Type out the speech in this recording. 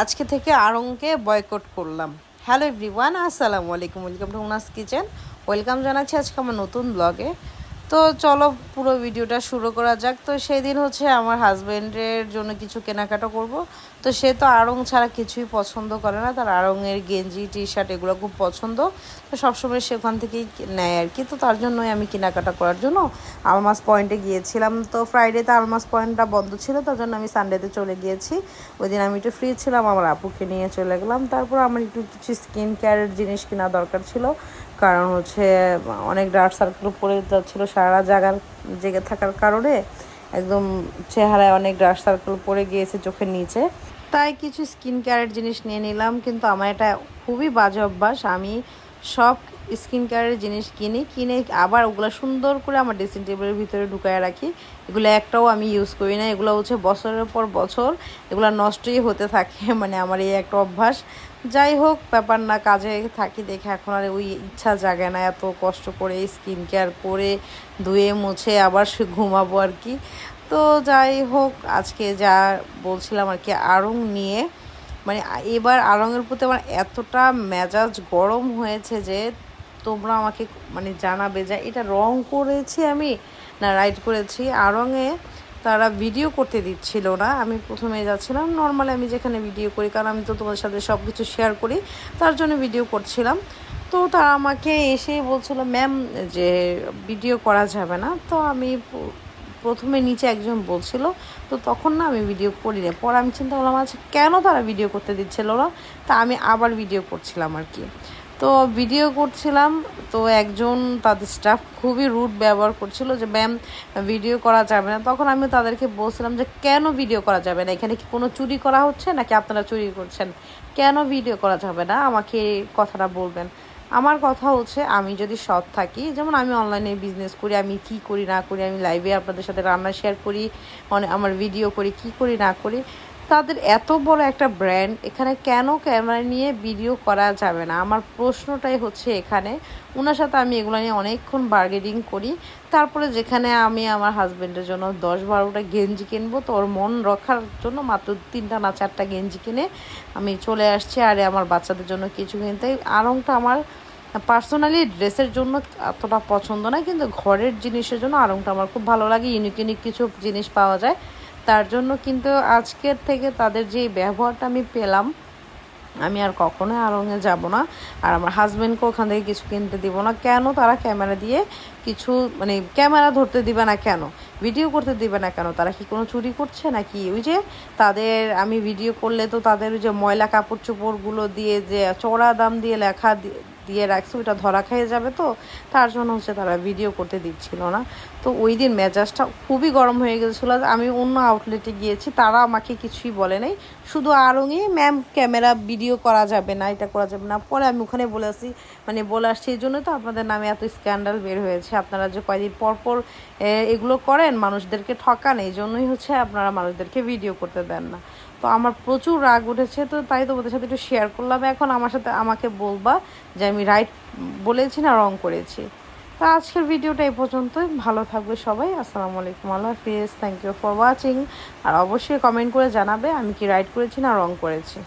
আজকে থেকে আড়ংকে বয়কট করলাম। হ্যালো এভরিওয়ান আসসালামু আলাইকুম ওয়েলকাম টু উনাস কিচেন ওয়েলকাম জানাচ্ছি আজকে আমার নতুন ব্লগে তো চলো পুরো ভিডিওটা শুরু করা যাক। তো সেই দিন হচ্ছে আমার হাজব্যান্ডের জন্য কিছু কেনাকাটা করব। তো সে তো আড়ং ছাড়া কিছুই পছন্দ করে না। তার আড়ংয়ের গেঞ্জি টি শার্ট এগুলো খুব পছন্দ। তো সবসময় সে ওখান থেকেই নেয় আর কি। তো তার জন্যই আমি কেনাকাটা করার জন্য আলমাস পয়েন্টে গিয়েছিলাম। তো ফ্রাইডেতে আলমাস পয়েন্টটা বন্ধ ছিল। তার জন্য আমি সানডেতে চলে গিয়েছি। ওই দিন আমি একটু ফ্রি ছিলাম। আমার আপুকে নিয়ে চলে গেলাম। তারপর আমার একটু কিছু স্কিন কেয়ারের জিনিস কেনা দরকার ছিল। কারণ হচ্ছে অনেক ডার্ক সার্কেল পড়ে যাচ্ছিল সারা জায়গার জেগে থাকার কারণে। একদম চেহারায় অনেক ডার্ক সার্কেল পড়ে গিয়েছে চোখের নিচে। তাই কিছু স্কিন কেয়ারের জিনিস নিয়ে নিলাম, কিন্তু আমার এটা খুবই বাজে অভ্যাস। আমি সব স্কিন কেয়ারের জিনিস কিনি, কিনে আবার ওগুলো সুন্দর করে আমার ড্রেসিং টেবিলের ভিতরে ঢুকায় রাখি। এগুলো একটাও আমি ইউজ করি না। এগুলো হচ্ছে বছরের পর বছর এগুলো নষ্টই হতে থাকে মানে আমার এই একটা অভ্যাস। যাই হোক, ব্যাপার না, কাজে থাকি দেখে এখন আর ওই ইচ্ছা জাগে না, এত কষ্ট করে স্কিন কেয়ার করে ধুয়ে মুছে আবার সে ঘুমাবো আর কি। তো যাই হোক, আজকে যা বলছিলাম আর কি, আড়ং নিয়ে মানে এবার আড়ংয়ের প্রতি আমার এতটা মেজাজ গরম হয়েছে যে তোমরা আমাকে মানে জানাবে যে এটা রং করেছি আমি না রাইট করেছি। আড়ংয়ে তারা ভিডিও করতে দিচ্ছিল না। আমি প্রথমে যাচ্ছিলাম নর্মালি আমি যেখানে ভিডিও করি, কারণ আমি তো তোমাদের সাথে সব কিছু শেয়ার করি, তার জন্য ভিডিও করছিলাম। তো তারা আমাকে এসে বলছিল ম্যাম যে ভিডিও করা যাবে না। তো আমি প্রথমে নিচে একজন বলছিল, তো তখন না আমি ভিডিও করি না পরে আমি চিন্তা করলাম আচ্ছা কেন তারা ভিডিও করতে দিচ্ছিল না? তা আমি আবার ভিডিও করছিলাম আর কি। তো ভিডিও করছিলাম, তো একজন তাদের স্টাফ খুবই রুট ব্যবহার করছিল যে ম্যাম ভিডিও করা যাবে না। তখন আমি তাদেরকে বলছিলাম যে, কেন ভিডিও করা যাবে না? এখানে কি কোনো চুরি করা হচ্ছে নাকি আপনারা চুরি করছেন? কেন ভিডিও করা যাবে না? আমাকে কথাটা বলবেন। আমার কথা হচ্ছে, আমি যদি সৎ থাকি, যেমন আমি অনলাইনে বিজনেস করি, আমি কি করি না করি, আমি লাইভে আপনাদের সাথে রান্না শেয়ার করি মানে আমার ভিডিও করি, কি করি না করি তাদের এত বড় একটা ব্র্যান্ড এখানে কেন ক্যামেরা নিয়ে ভিডিও করা যাবে না? আমার প্রশ্নটাই হচ্ছে এখানে। ওনার সাথে আমি এগুলো নিয়ে অনেকক্ষণ বার্গেনিং করি। তারপরে যেখানে আমি আমার হাজব্যান্ডের জন্য দশ বারোটা গেঞ্জি কিনবো, তো ওর মন রক্ষার জন্য মাত্র তিনটা না চারটা গেঞ্জি কিনে আমি চলে আসছি আর আমার বাচ্চাদের জন্য কিছু কিনতে। আরংটা আমার পার্সোনালি ড্রেসের জন্য এতটা পছন্দ না, কিন্তু ঘরের জিনিসের জন্য আরংটা আমার খুব ভালো লাগে। ইউনিক ইউনিক কিছু জিনিস পাওয়া যায়। তার জন্য কিন্তু আজকের থেকে তাদের যে ব্যবহারটা আমি পেলাম, আমি আর কখনোই আরঙে যাব না। আর আমার হাজব্যান্ডকে ওখান থেকে কিছু কিনতে দিব না। কেন তারা ক্যামেরা দিয়ে কিছু মানে ক্যামেরা ধরতে দিবে না কেন? ভিডিও করতে দিবে না কেন? তারা কি কোনো চুরি করছে নাকি? ওই যে তাদের, আমি ভিডিও করলে তো তাদের ওই যে ময়লা কাপড় চোপড়গুলো দিয়ে যে চড়া দাম দিয়ে লেখা দিয়ে রাখছে, ওইটা ধরা খেয়ে যাবে তো? তার জন্য হচ্ছে তারা ভিডিও করতে দিচ্ছিল না। তো ওই দিন মেজাজটা খুবই গরম হয়ে গেছিল। আমি অন্য আউটলেটে গিয়েছি, তারা আমাকে কিছুই বলে নাই। শুধু আরঙে ম্যাম ক্যামেরা ভিডিও করা যাবে না, এটা করা যাবে না। পরে আমি ওখানে বলে আসি মানে বলে আসছি, এই জন্য তো আপনাদের নামে এত স্ক্যান্ডাল বের হয়েছে। আপনারা যে কয়দিন পর পর এগুলো করেন মানুষদেরকে ঠকান, এই জন্যই হচ্ছে আপনারা মানুষদেরকে ভিডিও করতে দেন না। তো আমার প্রচুর রাগ উঠেছে, তো তাই তোমাদের সাথে একটু শেয়ার করলাম। এখন আমার সাথে আমাকে বলবা যে আমি রাইট বলেছি না রং করেছি। তো আজকের ভিডিওটা এই পর্যন্তই। ভালো থাকবে সবাই। আসসালামু আলাইকুম। আল্লাহ হাফিজ। থ্যাংক ইউ ফর ওয়াচিং আর অবশ্যই কমেন্ট করে জানাবে আমি কি রাইট করেছি না রং করেছি।